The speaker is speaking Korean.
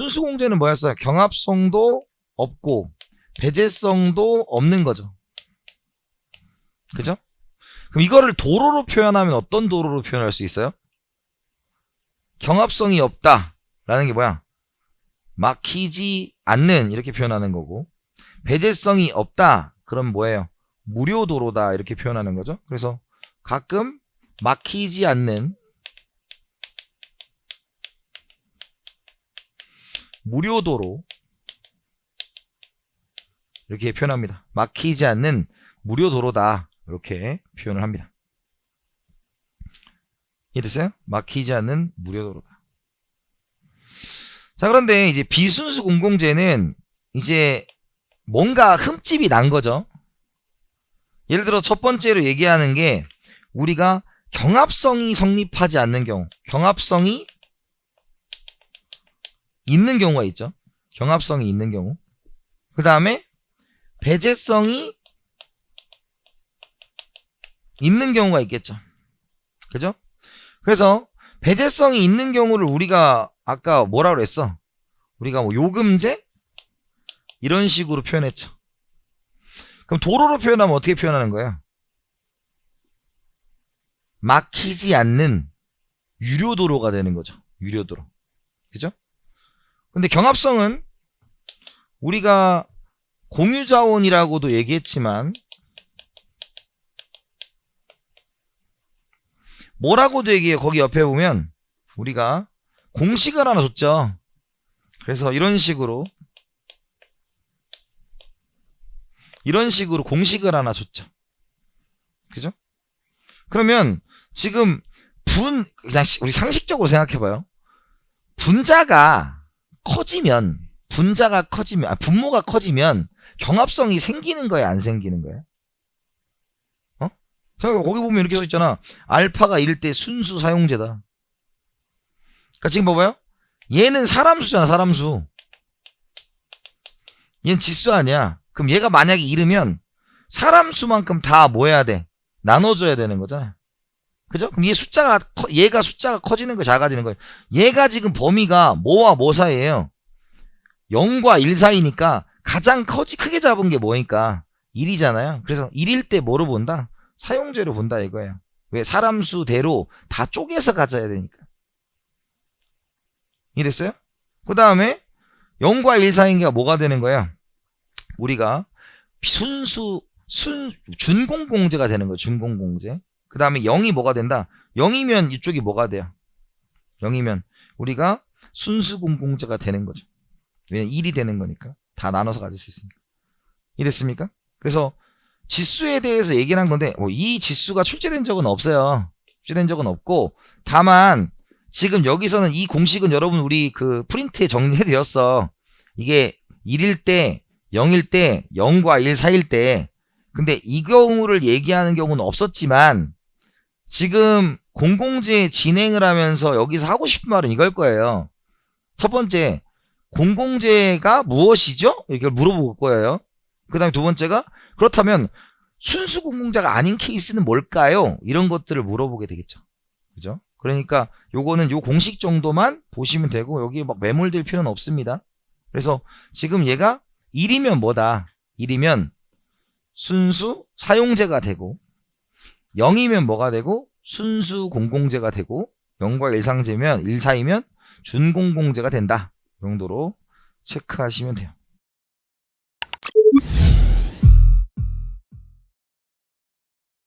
순수 공제는 뭐였어요? 경합성도 없고 배제성도 없는 거죠. 그죠? 그럼 이거를 도로로 표현하면 어떤 도로로 표현할 수 있어요? 경합성이 없다라는 게 뭐야? 막히지 않는 이렇게 표현하는 거고 배제성이 없다 그럼 뭐예요? 무료 도로다 이렇게 표현하는 거죠. 그래서 가끔 막히지 않는 무료 도로 이렇게 표현합니다. 막히지 않는 무료 도로다 이렇게 표현을 합니다. 이랬어요? 막히지 않는 무료 도로다. 자 그런데 이제 비순수 공공재는 이제 뭔가 흠집이 난 거죠. 예를 들어 첫 번째로 얘기하는 게 우리가 경합성이 성립하지 않는 경우, 경합성이 있는 경우가 있죠. 경합성이 있는 경우. 그 다음에 배제성이 있는 경우가 있겠죠. 그죠? 그래서 배제성이 있는 경우를 우리가 아까 뭐라 그랬어? 우리가 뭐 요금제? 이런 식으로 표현했죠. 그럼 도로로 표현하면 어떻게 표현하는 거예요? 막히지 않는 유료 도로가 되는 거죠. 유료 도로. 그죠? 근데 경합성은 우리가 공유자원이라고도 얘기했지만 뭐라고도 얘기해요. 거기 옆에 보면 우리가 공식을 하나 줬죠. 그래서 이런 식으로 이런 식으로 공식을 하나 줬죠. 그죠? 그러면 지금 분 그냥 시- 우리 상식적으로 생각해 봐요. 분자가 커지면 분자가 커지면 아, 분모가 커지면 경합성이 생기는 거야 안 생기는 거야? 어? 생각해 거기 보면 이렇게 써 있잖아. 알파가 1대 순수 사용제다. 그러니까 지금 봐봐요. 얘는 사람 수잖아 사람 수. 얘는 지수 아니야. 그럼 얘가 만약에 잃으면 사람 수만큼 다뭐 해야 돼? 나눠줘야 되는 거잖아. 그죠? 그럼 얘 숫자가 커- 얘가 숫자가 커지는 거 작아지는 거예요. 얘가 지금 범위가 뭐와 뭐 사이예요? 0과 1 사이니까 가장 커지 크게 잡은 게 뭐니까 1이잖아요. 그래서 1일 때 뭐로 본다? 사용제로 본다 이거예요. 왜 사람 수대로 다 쪼개서 가져야 되니까. 이랬어요? 그 다음에 0과 1 사이인 게 뭐가 되는 거야? 우리가 순수 순 준공공제가 되는 거예요. 준공공제. 그 다음에 0이 뭐가 된다? 0이면 이쪽이 뭐가 돼요? 0이면 우리가 순수공공제가 되는 거죠. 왜냐면 1이 되는 거니까. 다 나눠서 가질 수 있으니까. 이랬습니까? 그래서 지수에 대해서 얘기를 한 건데 뭐 이 지수가 출제된 적은 없어요. 출제된 적은 없고 다만 지금 여기서는 이 공식은 여러분 우리 그 프린트에 정리해드렸어. 이게 1일 때 0일 때 0과 1 사이일 때 근데 이 경우를 얘기하는 경우는 없었지만 지금 공공재 진행을 하면서 여기서 하고 싶은 말은 이걸 거예요. 첫 번째, 공공재가 무엇이죠? 이렇게 물어볼 거예요. 그 다음에 두 번째가 그렇다면 순수 공공자가 아닌 케이스는 뭘까요? 이런 것들을 물어보게 되겠죠. 그죠? 그러니까 요거는 요 공식 정도만 보시면 되고 여기 막 매몰될 필요는 없습니다. 그래서 지금 얘가 1이면 뭐다? 1이면 순수 사용제가 되고 0이면 뭐가 되고 순수 공공제가 되고 0과 1상제면 1사이면 준공공제가 된다. 이 정도로 체크하시면 돼요.